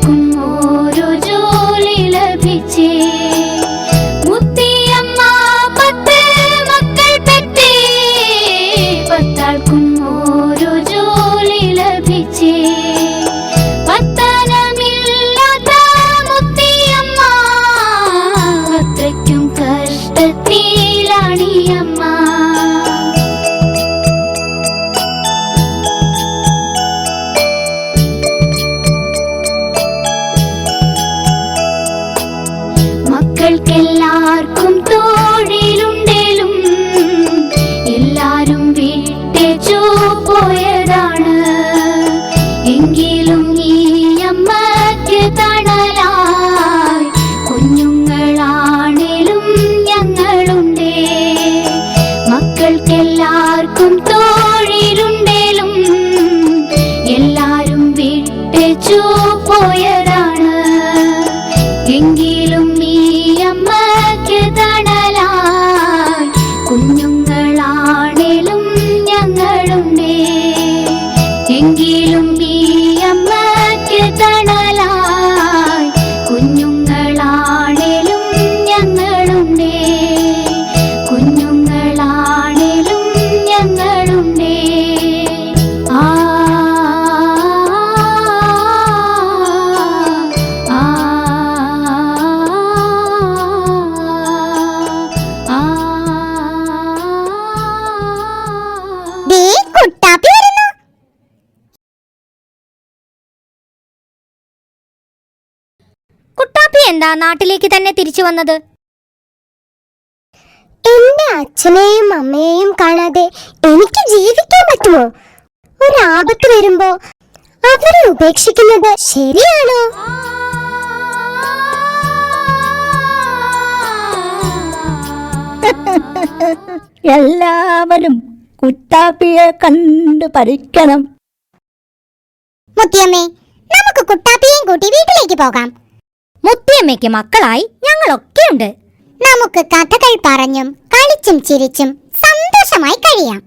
con തിരിച്ചു എന്താ നാട്ടിലേക്ക് തന്നെ തിരിച്ചു വന്നത്? എന്റെ അച്ഛനെയും അമ്മയെയും കാണാതെ എനിക്ക് ജീവിക്കാൻ പറ്റുമോ? ഒരു ആപത്ത് വരുമ്പോ അവരെ ഉപേക്ഷിക്കുന്നത് ശരിയാണോ? എല്ലാവരും കുട്ടാപ്പിയെ കണ്ടു പഠിക്കണം മുത്തിയമ്മേ നമുക്ക് കുട്ടാപ്പിയെയും കൂട്ടി വീട്ടിലേക്ക് പോകാം. മുത്തിയമ്മയ്ക്ക് മക്കളായി ഞങ്ങളൊക്കെയുണ്ട്. നമുക്ക് കഥകൾ പറഞ്ഞും കളിച്ചും ചിരിച്ചും സന്തോഷമായി കഴിയാം.